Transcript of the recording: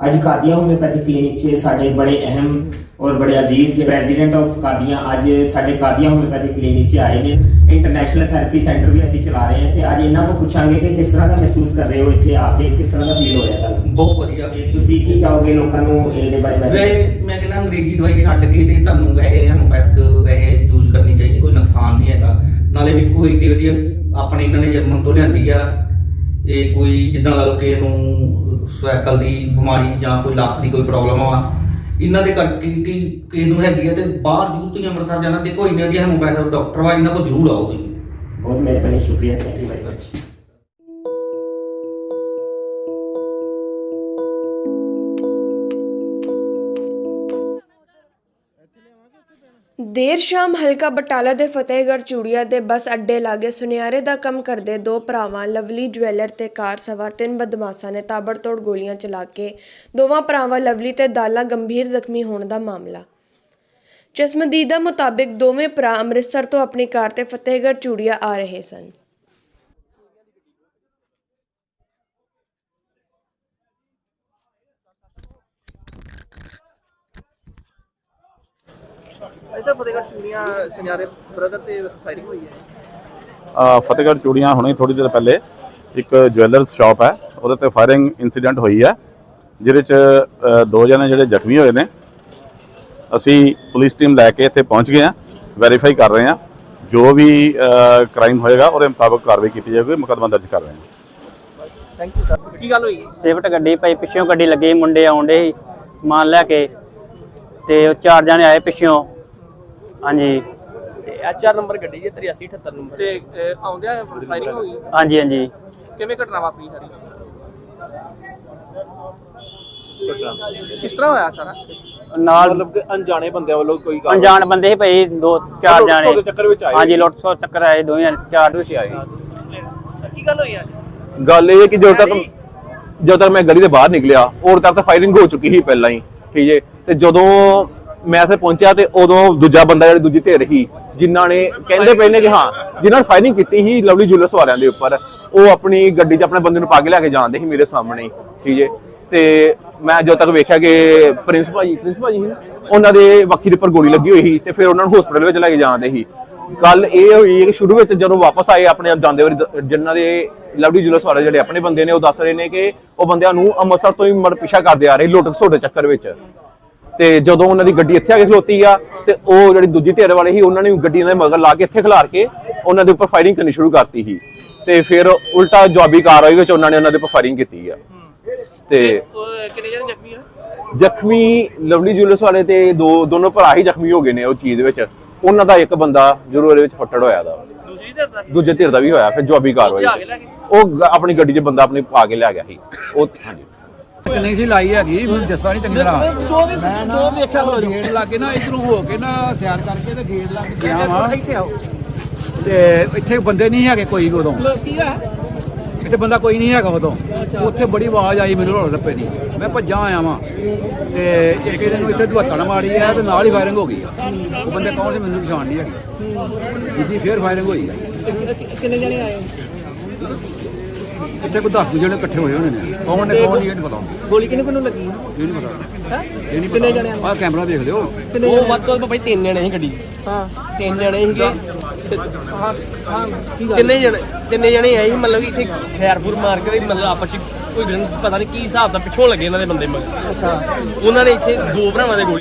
ਅੱਜ ਕਾਦੀਆਂ homeopathy clinic 'ਚ ਸਾਡੇ ਬੜੇ ਅਹਿਮ ਔਰ ਬੜੇ ਅਜ਼ੀਜ਼ ਜਿਹੜੇ ਪ੍ਰੈਜ਼ੀਡੈਂਟ ਆਫ ਕਾਦੀਆਂ ਅੱਜ ਸਾਡੇ ਕਾਦੀਆਂ ਹੋਮਿਓਪੈਥੀ ਕਲੀਨਿਕ 'ਚ ਆਏ ਨੇ। ਇੰਟਰਨੈਸ਼ਨਲ ਥੈਰੇਪੀ ਸੈਂਟਰ ਵੀ ਅਸੀਂ ਚਲਾ ਰਹੇ ਹਾਂ ਤੇ ਅੱਜ ਇਹਨਾਂ ਕੋਲ ਪੁੱਛਾਂਗੇ ਕਿ ਕਿਸ ਤਰ੍ਹਾਂ ਦਾ ਮਹਿਸੂਸ ਕਰ ਰਹੇ ਹੋ ਇੱਥੇ ਆ ਕੇ ਕਿਸ ਤਰ੍ਹਾਂ ਦਾ ਫੀਲ ਹੋ ਰਿਹਾ ਤੁਹਾਨੂੰ? ਬਹੁਤ ਵਧੀਆ ਤੇ ਤੁਸੀਂ ਕੀ ਚਾਹੋਗੇ ਲੋਕਾਂ ਨੂੰ ਇਹਦੇ ਬਾਰੇ ਵੈਸੇ ਮੈਂ ਕਹਿੰਦਾ ਅੰਗਰੇਜ਼ੀ ਦਵਾਈ ਛੱਡ ਕੇ ਤੇ ਤੁਹਾਨੂੰ ਵੈਸੇ ਹੈਮੋਪੈਥਿਕ ਵੈਸੇ ਯੂਜ਼ ਕਰਨੀ ਚਾਹੀਦੀ ਕੋਈ ਨੁਕਸਾਨ ਨਹੀਂ ਹੈਗਾ। ਨਾਲੇ ਵੀ ਕੋਈ ਏਡੀ ਵਧੀਆ ਆਪਣੇ ਇਹਨਾਂ ਨੇ ਜਰਮਨ ਤੋਂ ਲਿਆਂਦੀ ਆ ਇਹ ਕੋਈ ਜਿੱਦਾਂ ਲਾ ਲਓ ਕਿ ਇਹਨੂੰ ਸਵੈਕਲ ਦੀ ਬਿਮਾਰੀ ਜਾਂ ਕੋਈ ਲੱਕ ਦੀ ਕੋਈ ਪ੍ਰੋਬਲਮ ਆ, ਇਹਨਾਂ ਦੇ ਕਰਕੇ ਕਿ ਕਿਸੇ ਨੂੰ ਹੈਗੀ ਆ ਤੇ ਬਾਹਰ ਜ਼ਰੂਰ ਤੁਸੀਂ ਅੰਮ੍ਰਿਤਸਰ ਜਾਣਾ, ਦੇਖੋ ਇਹਨਾਂ ਦੀ ਪੈਸਾ ਡਾਕਟਰ ਵਾ, ਇਹਨਾਂ ਕੋਲ ਜ਼ਰੂਰ ਆਓ ਤੁਸੀਂ। ਬਹੁਤ ਮਿਹਰਬਾਨੀ, ਸ਼ੁਕਰੀਆ ਥੈਂਕ ਯੂ ਵੈਰੀ ਮਚ ਦੇਰ ਸ਼ਾਮ ਹਲਕਾ ਬਟਾਲਾ ਦੇ ਫਤਿਹਗੜ੍ਹ ਚੂੜੀਆ ਦੇ ਬੱਸ ਅੱਡੇ ਲਾਗੇ ਸੁਨਿਆਰੇ ਦਾ ਕੰਮ ਕਰਦੇ ਦੋ ਭਰਾਵਾਂ, ਲਵਲੀ ਜਵੈਲਰ ਤੇ ਕਾਰ ਸਵਾਰ ਤਿੰਨ ਬਦਮਾਸ਼ਾਂ ਨੇ ਤਾਬੜਤੋੜ ਗੋਲੀਆਂ ਚਲਾ ਕੇ ਦੋਵਾਂ ਭਰਾਵਾਂ, ਲਵਲੀ ਤੇ ਦਾਲਾ ਗੰਭੀਰ ਜ਼ਖਮੀ ਹੋਣ ਦਾ ਮਾਮਲਾ। ਚਸ਼ਮਦੀਦਾ ਮੁਤਾਬਿਕ ਦੋਵੇਂ ਭਰਾ ਅੰਮ੍ਰਿਤਸਰ ਤੋਂ ਆਪਣੀ ਕਾਰ ਤੇ ਫਤਿਹਗੜ੍ਹ ਚੂੜੀਆ ਆ ਰਹੇ ਸਨ। ਐਸਾ ਫਤਿਹਗੜ੍ਹ ਚੂੜੀਆਂ ਸੁਨਿਆਰੇ ਬ੍ਰਦਰ ਤੇ ਫਾਇਰਿੰਗ ਹੋਈ ਹੈ। ਅ, ਫਤਿਹਗੜ੍ਹ ਚੂੜੀਆਂ ਹੁਣੇ ਥੋੜੀ ਦੇਰ ਪਹਿਲੇ ਇੱਕ ਜੁਐਲਰਸ ਸ਼ਾਪ ਹੈ ਉਹਦੇ ਤੇ ਫਾਇਰਿੰਗ ਇਨਸੀਡੈਂਟ ਹੋਈ ਹੈ ਜਿਹਦੇ ਚ ਦੋ ਜਣੇ ਜਿਹੜੇ ਜ਼ਖਮੀ ਹੋਏ ਨੇ। ਅਸੀਂ ਪੁਲਿਸ ਟੀਮ ਲੈ ਕੇ ਇੱਥੇ ਪਹੁੰਚ ਗਏ ਹਾਂ ਵੈਰੀਫਾਈ ਕਰ ਰਹੇ ਹਾਂ ਜੋ ਵੀ ਕ੍ਰਾਈਮ ਹੋਏਗਾ ਉਹਦੇ ਮੁਤਾਬਕ ਕਾਰਵਾਈ ਕੀਤੀ ਜਾਏਗੀ ਮੁਕੱਦਮਾ ਦਰਜ ਕਰ ਰਹੇ ਹਾਂ। ਥੈਂਕ ਯੂ ਸਰ ਕੀ ਗੱਲ ਹੋਈ? ਸਿਫਟ ਗੱਡੀ ਪਈ ਪਿੱਛੋਂ ਗੱਡੀ ਲੱਗੀ ਮੁੰਡੇ ਆਉਂਦੇ ਸੀ ਸਮਾਨ ਲੈ ਕੇ ਤੇ ਉਹ ਚਾਰ ਜਣੇ ਆਏ ਪਿੱਛੋਂ। ਹਾਂਜੀ। ਤੇ ਐਚਆਰ ਨੰਬਰ ਗੱਡੀ ਜੇ 8378 ਨੰਬਰ। ਤੇ ਅਹ, ਆਉਂਦਿਆਂ ਫਾਇਰਿੰਗ ਹੋਈ? ਹਾਂਜੀ ਹਾਂਜੀ। ਕਿਵੇਂ ਘਟਨਾ ਵਾਪਰੀ ਸਾਰੀ? ਕਿਸ ਤਰ੍ਹਾਂ ਹੋਇਆ ਸਾਰਾ? ਨਾਲ ਮਤਲਬ ਕਿ ਅਣਜਾਣੇ ਬੰਦਿਆਂ ਵੱਲੋਂ ਕੋਈ ਗੱਲ? ਅਣਜਾਣ ਬੰਦੇ ਸੀ ਭਾਈ ਦੋ ਚਾਰ ਜਣੇ। ਖੋਹ ਦੇ ਚੱਕਰ ਵਿੱਚ ਆਏ। ਹਾਂਜੀ ਲੁੱਟ ਖੋਹ ਚੱਕਰ ਆਏ ਦੋਵੇਂ ਜਣੇ, ਚਾਰ ਵਿੱਚ ਆਏ। ਕੀ ਗੱਲ ਹੋਈ ਅੱਜ? ਗੱਲ ਇਹ ਹੈ ਕਿ ਜਦੋਂ ਤੱਕ ਜਦੋਂ ਤੱਕ ਮੈਂ ਗਲੀ ਦੇ ਬਾਹਰ ਨਿਕਲਿਆ ਉਦੋਂ ਤੱਕ ਤਾਂ ਫਾਇਰਿੰਗ ਹੋ ਚੁੱਕੀ ਸੀ ਪਹਿਲਾਂ ਹੀ ਠੀਕ ਹੈ ਤੇ ਜਦੋਂ ਮੈਂ ਇੱਥੇ ਪਹੁੰਚਿਆ ਤੇ ਉਦੋਂ ਦੂਜਾ ਬੰਦਾ ਜਿਹੜੀ ਦੂਜੀ ਧਿਰ ਸੀ, ਜਿਨ੍ਹਾਂ ਨੇ ਕਹਿੰਦੇ ਪਏ ਨੇ ਕਿ ਹਾਂ, ਜਿਨ੍ਹਾਂ ਨੇ ਫਾਇਰਿੰਗ ਕੀਤੀ ਸੀ ਲਵਲੀ ਜੁਲਸ ਵਾਲਿਆਂ ਦੇ ਉੱਪਰ, ਉਹ ਆਪਣੀ ਗੱਡੀ 'ਚ ਆਪਣੇ ਬੰਦੇ ਨੂੰ ਪਾ ਕੇ ਲੈ ਕੇ ਜਾਂਦੇ ਸੀ ਮੇਰੇ ਸਾਹਮਣੇ, ਠੀਕ ਹੈ ਤੇ ਮੈਂ ਜਦੋਂ ਤੱਕ ਵੇਖਿਆ ਕਿ ਪ੍ਰਿੰਸ ਭਾਜੀ ਪ੍ਰਿੰਸ ਭਾਜੀ ਉਹਨਾਂ ਦੇ ਵੱਖੀ ਦੇ ਉੱਪਰ ਗੋਲੀ ਲੱਗੀ ਹੋਈ ਸੀ ਤੇ ਫਿਰ ਉਹਨਾਂ ਨੂੰ ਹਸਪੀਟਲ ਵਿੱਚ ਲੈ ਕੇ ਜਾਂਦੇ ਸੀ। ਗੱਲ ਇਹ ਹੋਈ ਕਿ ਸ਼ੁਰੂ ਵਿੱਚ ਜਦੋਂ ਵਾਪਸ ਆਏ ਆਪਣੇ ਆਪ ਜਾਂਦੇ ਵਾਰੀ ਦ- ਜਿਨ੍ਹਾਂ ਦੇ ਲਵਲੀ ਜੁਲਸ ਵਾਲੇ ਜਿਹੜੇ ਆਪਣੇ ਬੰਦੇ ਨੇ, ਉਹ ਦੱਸ ਰਹੇ ਨੇ ਕਿ ਉਹ ਬੰਦਿਆਂ ਨੂੰ ਅੰਮ੍ਰਿਤਸਰ ਤੋਂ ਹੀ ਮੜ ਪਿਛਾ ਕਰਦੇ ਆ ਰਹੇ ਲੁੱਟ ਖਸੁੱਟ ਚੱਕਰ ਵਿੱਚ। ਤੇ ਜਦੋਂ ਉਹਨਾਂ ਦੀ ਗੱਡੀ ਇੱਥੇ ਆ ਕੇ ਖਲੋਤੀ ਆ ਤੇ ਉਹ ਜਿਹੜੀ ਦੂਜੀ ਧਿਰ ਵਾਲੇ ਸੀ ਉਹਨਾਂ ਨੇ ਗੱਡੀ ਦੇ ਮਗਰ ਲਾ ਕੇ ਇੱਥੇ ਖਿਲਾਰ ਕੇ ਉਹਨਾਂ ਦੇ ਉੱਪਰ ਫਾਇਰਿੰਗ ਕਰਨੀ ਸ਼ੁਰੂ ਕਰਤੀ ਸੀ। ਤੇ ਫਿਰ ਉਲਟਾ ਜਵਾਬੀ ਕਾਰਵਾਈ ਵਿੱਚ ਉਹਨਾਂ ਨੇ ਉਹਨਾਂ ਦੇ ਉੱਪਰ ਫਾਇਰਿੰਗ ਕੀਤੀ ਆ। ਤੇ ਕਿੰਨੇ ਜਣੇ ਜ਼ਖਮੀ ਲਵਲੀ ਜੁਲਸ ਵਾਲੇ ਤੇ ਦੋ ਦੋਨੋਂ ਭਰਾ ਹੀ ਜ਼ਖਮੀ ਹੋ ਗਏ ਨੇ ਉਹ ਚੀਜ਼ ਵਿੱਚ। ਉਹਨਾਂ ਦਾ ਇੱਕ ਬੰਦਾ ਜ਼ਰੂਰ ਉਹਦੇ ਵਿੱਚ ਫੱਟੜ ਹੋਇਆ ਦਾ। ਦੂਸਰੀ ਧਿਰ ਦਾ? ਦੂਜੇ ਧਿਰ ਦਾ ਵੀ ਹੋਇਆ ਫਿਰ ਜਵਾਬੀ ਕਾਰਵਾਈ? ਉਹ ਆਪਣੀ ਗੱਡੀ 'ਚ ਬੰਦਾ ਆਪਣੀ ਪਾ ਕੇ ਲੈ ਗਿਆ ਸੀ। ਉਹ ਹਾਂਜੀ। ਨਹੀਂ ਸੀ ਲਾਈ ਹੈਗੀ? ਮੈਨੂੰ ਦੱਸਦਾ ਨਹੀਂ ਚੰਗੀ ਤਰ੍ਹਾਂ। ਦੋ ਵੀ ਦੋ ਵੇਖਿਆ ਖਲੋ ਗੇਟ ਲਾਗੇ ਨਾ ਇਧਰੋਂ ਹੋ ਕੇ ਨਾ ਸਿਆਰ ਕਰਕੇ ਤੇ ਗੇਟ ਲੱਗ ਗਿਆ ਵਾ। ਇੱਥੇ ਆਓ। ਤੇ ਇੱਥੇ ਬੰਦੇ ਨਹੀਂ ਹੈਗੇ ਕੋਈ ਵੀ ਉਦੋਂ। ਕੀ ਆ? ਇੱਥੇ ਬੰਦਾ ਕੋਈ ਨਹੀਂ ਹੈਗਾ ਉਦੋਂ। ਉੱਥੇ ਬੜੀ ਆਵਾਜ਼ ਆਈ ਮੈਨੂੰ ਰੋਲ ਰੱਪੇ ਦੀ। ਮੈਂ ਭੱਜਾਂ ਆਇਆ ਵਾਂ। ਤੇ ਇੱਕ ਇਹਨੇ ਨੂੰ ਇੱਥੇ ਦੁਹੱਤਣ ਮਾਰੀ ਹੈ ਤੇ ਨਾਲ ਹੀ ਫਾਇਰਿੰਗ ਹੋ ਗਈ ਆ। ਉਹ ਬੰਦੇ ਕੌਣ ਸੀ? ਮੈਨੂੰ ਪਛਾਣ ਨਹੀਂ ਹੈਗੀ। ਦੂਜੀ ਫੇਰ ਫਾਇਰਿੰਗ ਹੋਈ ਆ। ਕਿੰਨੇ ਜਣੇ ਆਏ ਇੱਥੇ ਕੋਈ 10 ਜਣੇ ਇਕੱਠੇ ਹੋਏ ਹੋਣੇ ਨੇ। ਕੌਣ ਨੇ ਕੌਣ ਨਹੀਂ ਇਹ ਨਹੀਂ ਪਤਾ ਗੋਲੀ ਕਿੰਨੇ ਕੋਲ ਲੱਗੀ? ਇਹ ਨਹੀਂ ਪਤਾ। ਹੈ? ਇਹ ਨਹੀਂ ਕਿੰਨੇ ਨੂੰ? ਆਹ ਕੈਮਰਾ ਦੇਖ ਲਿਓ। ਉਹ ਵੱਧ ਤੋਂ ਵੱਧ ਭਾਈ ਤਿੰਨ ਜਣੇ ਸੀ ਗੱਡੀ। ਹਾਂ। ਤਿੰਨ ਜਣੇ ਸੀਗੇ ਤੇ- ਹਾਂ ਹਾਂ ਤਿੰਨੇ ਜਣੇ ਤਿੰਨੇ ਜਣੇ ਆਏ ਸੀ? ਮਤਲਬ ਕਿ ਇੱਥੇ ਖੈਰਪੁਰ ਮਾਰ ਕੇ ਤੇ ਮਤਲਬ ਆਪਸ ਚ ਕੋਈ ਪਤਾ ਨਹੀਂ ਕੀ ਹਿਸਾਬ ਦਾ ਪਿੱਛੋਂ ਲੱਗੇ ਇਹਨਾਂ ਦੇ ਬੰਦੇ ਮਗਰ। ਅੱਛਾ। ਉਹਨਾਂ ਨੇ ਇੱਥੇ ਦੋ ਭਰਾਵਾਂ ਦੇ ਗੋਲੀ